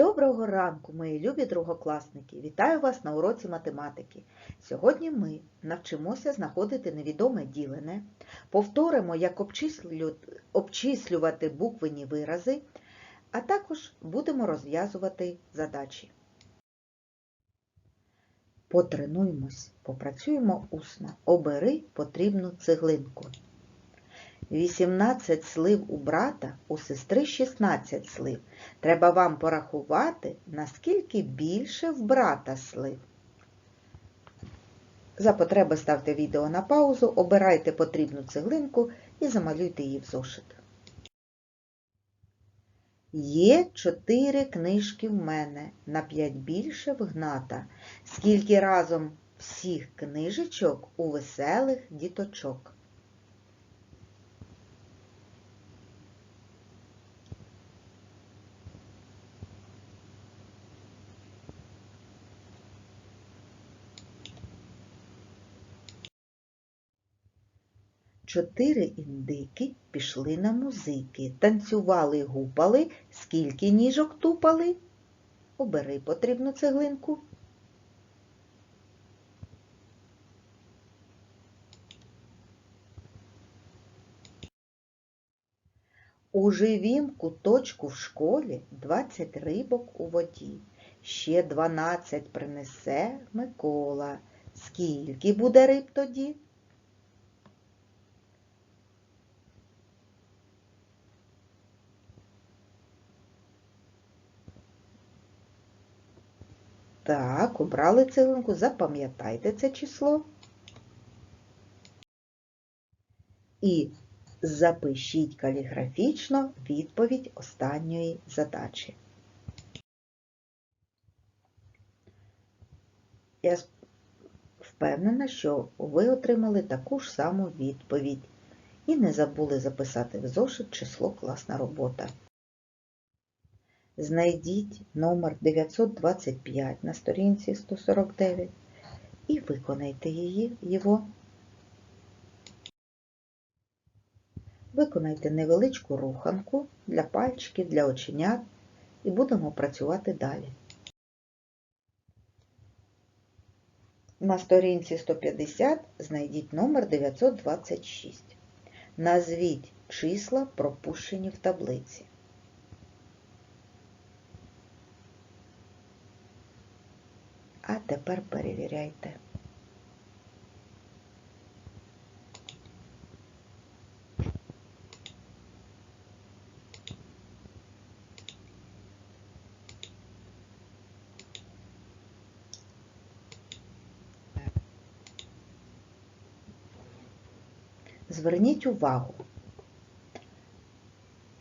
Доброго ранку, мої любі другокласники! Вітаю вас на уроці математики. Сьогодні ми навчимося знаходити невідоме ділене, повторимо, як обчислю- обчислювати буквені вирази, а також будемо розв'язувати задачі. Потренуємось, попрацюємо усно. Обери потрібну цеглинку. 18 слив у брата, у сестри 16 слив. Треба вам порахувати, наскільки більше в брата слив. За потреби ставте відео на паузу, обирайте потрібну цеглинку і замалюйте її в зошит. Є чотири книжки в мене, на п'ять більше в Гната. Скільки разом всіх книжечок у веселих діточок. Чотири індики пішли на музики, танцювали, гупали, скільки ніжок тупали. Обери потрібну цеглинку. У живім куточку в школі 20 рибок у воді. Ще 12 принесе Микола. Скільки буде риб тоді? Так, обрали цеглинку, запам'ятайте це число. І запишіть каліграфічно відповідь останньої задачі. Я впевнена, що ви отримали таку ж саму відповідь і не забули записати в зошит число класна робота. Знайдіть номер 925 на сторінці 149 і виконайте її, його. Виконайте невеличку руханку для пальчиків, для оченят і будемо працювати далі. На сторінці 150 знайдіть номер 926. Назвіть числа, пропущені в таблиці. А тепер перевіряйте. Зверніть увагу.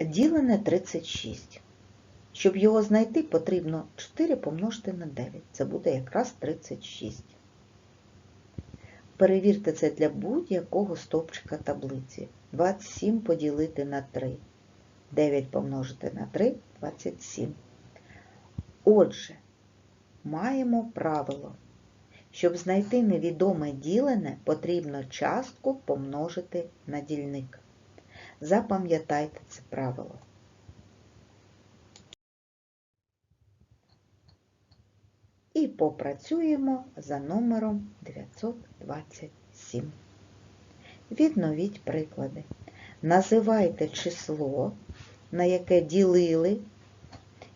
Ділене 36. Щоб його знайти, потрібно 4 помножити на 9. Це буде якраз 36. Перевірте це для будь-якого стовпчика таблиці. 27 поділити на 3. 9 помножити на 3 – 27. Отже, маємо правило. Щоб знайти невідоме ділене, потрібно частку помножити на дільник. Запам'ятайте це правило. І попрацюємо за номером 927. Відновіть приклади. Називайте число, на яке ділили,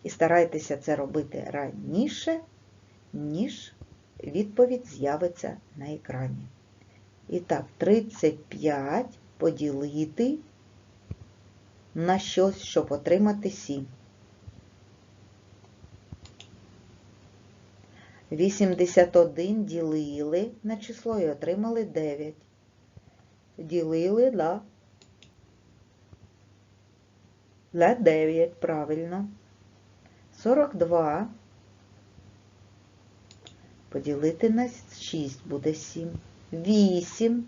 і старайтеся це робити раніше, ніж відповідь з'явиться на екрані. І так, 35 поділити на щось, щоб отримати 7. 81 ділили на число і отримали 9. Ділили на, на 9, правильно. 42 поділити на 6 буде 7. 8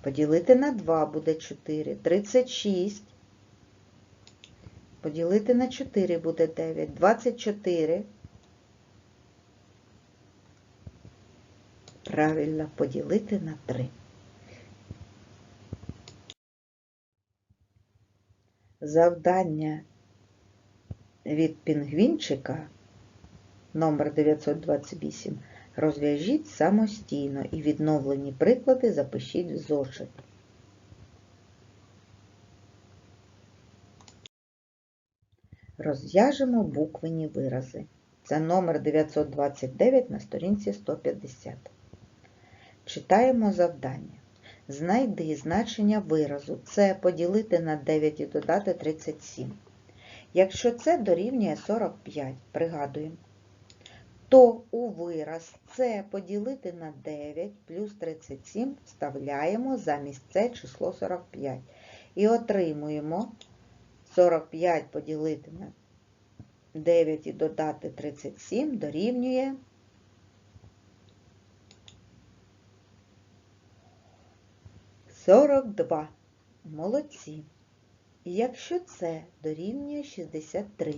поділити на 2 буде 4. 36 поділити на 4 буде 9. 24 правильно поділити на 3. Завдання від пінгвінчика номер 928 розв'яжіть самостійно і відновлені приклади запишіть в зошит. Розв'яжемо буквені вирази. Це номер 929 на сторінці 150. Читаємо завдання. Знайди значення виразу С поділити на 9 і додати 37. Якщо це дорівнює 45, пригадуємо, то у вираз С поділити на 9 плюс 37 вставляємо замість С число 45. І отримуємо 45 поділити на 9 і додати 37 дорівнює 42. Молодці. Якщо це дорівнює 63,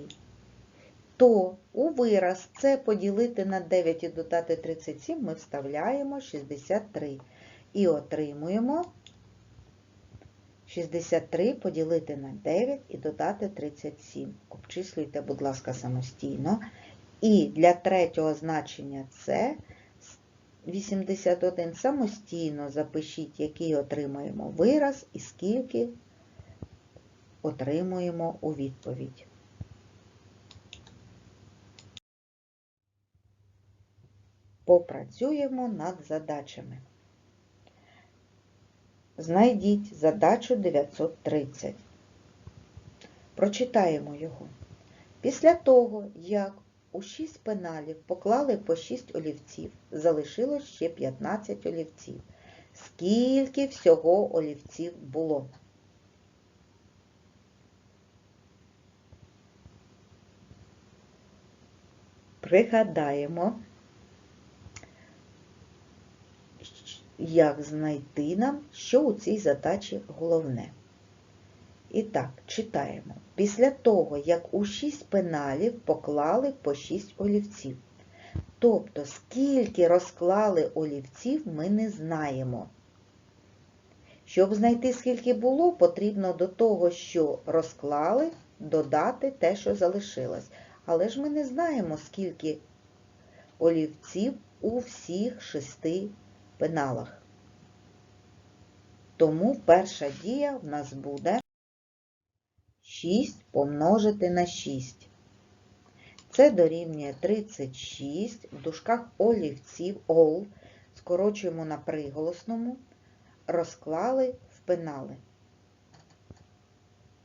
то у вираз це поділити на 9 і додати 37 ми вставляємо 63 і отримуємо 63 поділити на 9 і додати 37. Обчислюйте, будь ласка, самостійно. І для третього значення це 81 самостійно запишіть, який отримаємо вираз і скільки отримуємо у відповідь. Попрацюємо над задачами. Знайдіть задачу 930. Прочитаємо його. Після того, як у 6 пеналів поклали по 6 олівців, залишилось ще 15 олівців. Скільки всього олівців було? Пригадаємо, як знайти нам, що у цій задачі головне. І так, читаємо. Після того, як у 6 пеналів поклали по 6 олівців. Тобто, скільки розклали олівців, ми не знаємо. Щоб знайти, скільки було, потрібно до того, що розклали, додати те, що залишилось. Але ж ми не знаємо, скільки олівців у всіх шести пеналах. Тому перша дія в нас буде 6 помножити на 6. Це дорівнює 36, в дужках олівців, ол, скорочуємо на приголосному, розклали в пенали.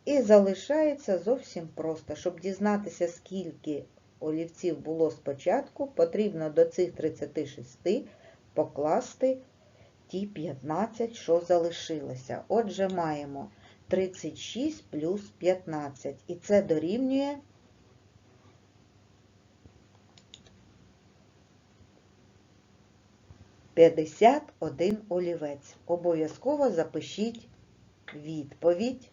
І залишається зовсім просто. Щоб дізнатися, скільки олівців було спочатку, потрібно до цих 36 покласти ті 15, що залишилося. Отже, маємо 36 плюс 15. І це дорівнює 51 олівець. Обов'язково запишіть відповідь.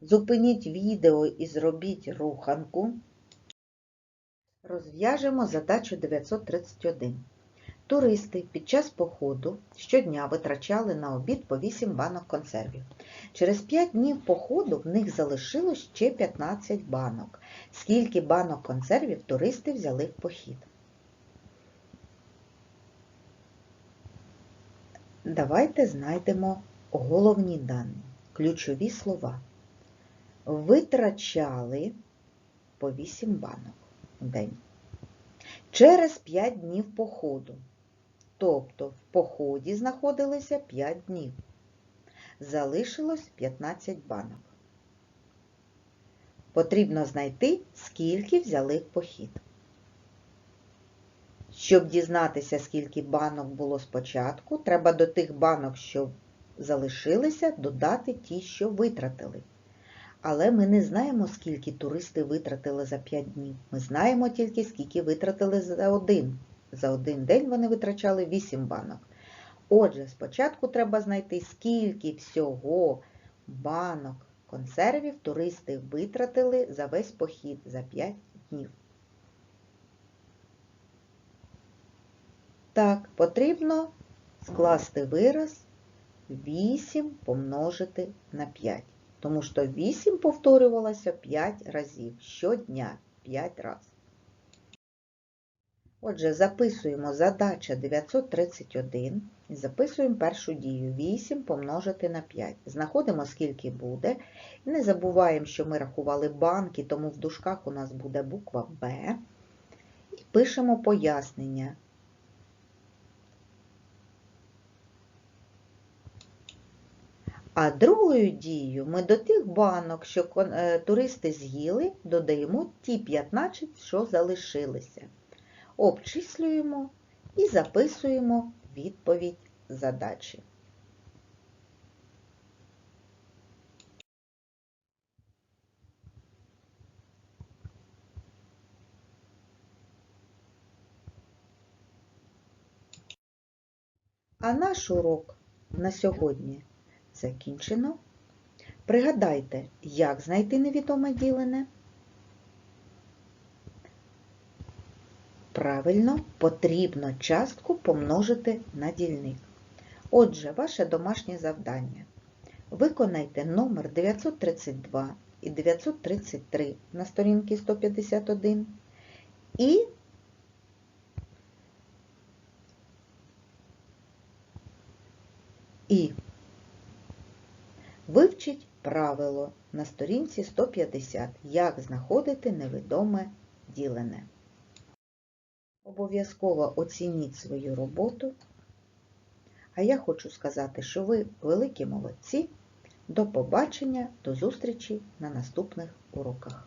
Зупиніть відео і зробіть руханку. Розв'яжемо задачу 931. Туристи під час походу щодня витрачали на обід по 8 банок консервів. Через 5 днів походу в них залишилось ще 15 банок. Скільки банок консервів туристи взяли в похід? Давайте знайдемо головні дані, ключові слова. Витрачали по 8 банок в день. Через 5 днів походу. Тобто в поході знаходилися 5 днів. Залишилось 15 банок. Потрібно знайти, скільки взяли в похід. Щоб дізнатися, скільки банок було спочатку, треба до тих банок, що залишилися, додати ті, що витратили. Але ми не знаємо, скільки туристи витратили за 5 днів. Ми знаємо тільки, скільки витратили за один. За один день вони витрачали 8 банок. Отже, спочатку треба знайти, скільки всього банок консервів туристи витратили за весь похід за 5 днів. Так, потрібно скласти вираз 8 помножити на 5. Тому що 8 повторювалося 5 разів щодня, 5 разів. Отже, записуємо задача 931 і записуємо першу дію 8 помножити на 5. Знаходимо, скільки буде. Не забуваємо, що ми рахували банки, тому в дужках у нас буде буква Б. І пишемо пояснення. А другою дією ми до тих банок, що е, туристи з'їли, додаємо ті 15, що залишилися. Обчислюємо і записуємо відповідь задачі. А наш урок на сьогодні закінчено. Пригадайте, як знайти невідоме ділене. Правильно, потрібно частку помножити на дільник. Отже, ваше домашнє завдання. Виконайте номер 932 і 933 на сторінці 151 і і вивчіть правило на сторінці 150, як знаходити невідоме ділене. Обов'язково оцініть свою роботу. А я хочу сказати, що ви великі молодці. До побачення, до зустрічі на наступних уроках.